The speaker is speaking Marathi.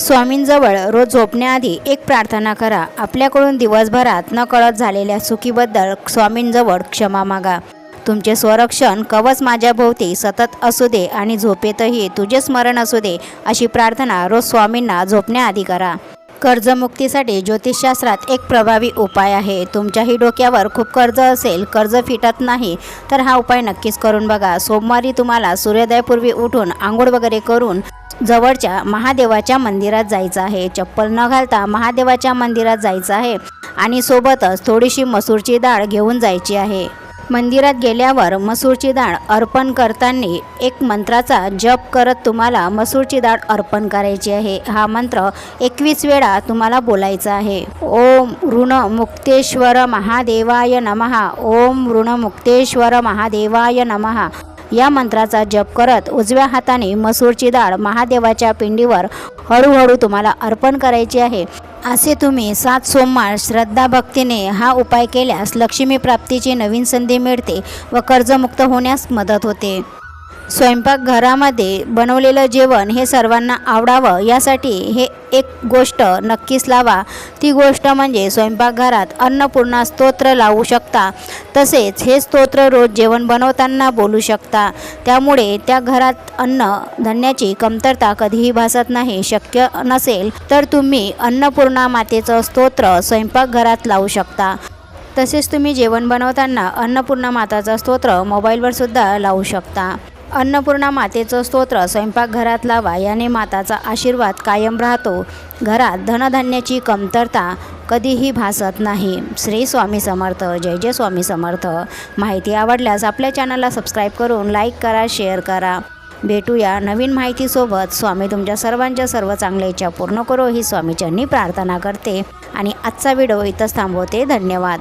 स्वामींजवळ रोज झोपण्याआधी एक प्रार्थना करा. आपल्याकडून दिवसभरात न कळत झालेल्या चुकीबद्दल स्वामींजवळ क्षमा मागा. तुमचे स्वरक्षण कवच माझ्याभोवती सतत असू दे आणि झोपेतही तुझे स्मरण असू दे अशी प्रार्थना रोज स्वामींना झोपण्याआधी करा. कर्जमुक्तीसाठी ज्योतिषशास्त्रात एक प्रभावी उपाय आहे. तुमच्याही डोक्यावर खूप कर्ज असेल कर्ज फिटत नाही तर हा उपाय नक्कीच करून बघा. सोमवारी तुम्हाला सूर्योदयापूर्वी उठून आंघोळ वगैरे करून जवळच्या महादेवाच्या मंदिरात जायचं आहे. चप्पल न घालता महादेवाच्या मंदिरात जायचं आहे आणि सोबतच थोडीशी मसूरची डाळ घेऊन जायची आहे. मंदिरात गेल्यावर मसूरची डाळ अर्पण करताना एक मंत्राचा जप करत तुम्हाला मसूरची डाळ अर्पण करायची आहे. हा मंत्र एकवीस वेळा तुम्हाला बोलायचा आहे. ओम ऋण मुक्तेश्वर महादेवाय नमहा ओम ऋण मुक्तेश्वर महादेवाय नमहा या मंत्राचा जप करत उजव्या हाताने मसूरची डाळ महादेवाच्या पिंडीवर हळूहळू तुम्हाला अर्पण करायची आहे. असे तुम्ही सात सोमवार श्रद्धा भक्तीने हा उपाय केल्यास लक्ष्मी प्राप्तीची नवीन संधी मिळते व कर्जमुक्त होण्यास मदत होते. स्वयंपाकघरामध्ये बनवलेलं जेवण हे सर्वांना आवडावं यासाठी हे एक गोष्ट नक्कीच लावा. ती गोष्ट म्हणजे स्वयंपाकघरात अन्नपूर्णा स्तोत्र लावू शकता. तसेच हे स्तोत्र रोज जेवण बनवताना बोलू शकता. त्यामुळे त्या घरात अन्न धान्याची कमतरता कधीही भासत नाही शक्य नसेल तर तुम्ही अन्नपूर्णा मातेचं स्तोत्र स्वयंपाकघरात लावू शकता. तसेच तुम्ही जेवण बनवताना अन्नपूर्णा माताचा स्तोत्र मोबाईलवर सुद्धा लावू शकता. अन्नपूर्णा मातेचं स्तोत्र स्वयंपाकघरात लावा याने माताचा आशीर्वाद कायम राहतो. घरात धनधान्याची कमतरता कधीही भासत नाही. श्री स्वामी समर्थ जय जय स्वामी समर्थ. माहिती आवडल्यास आपल्या चॅनलला सबस्क्राईब करून लाईक करा शेअर करा. भेटूया नवीन माहितीसोबत. स्वामी तुमच्या सर्वांच्या सर्व चांगल्या इच्छा पूर्ण करो ही स्वामीच्यांनी प्रार्थना करते. आणि आजचा व्हिडिओ इथंच थांबवते. धन्यवाद.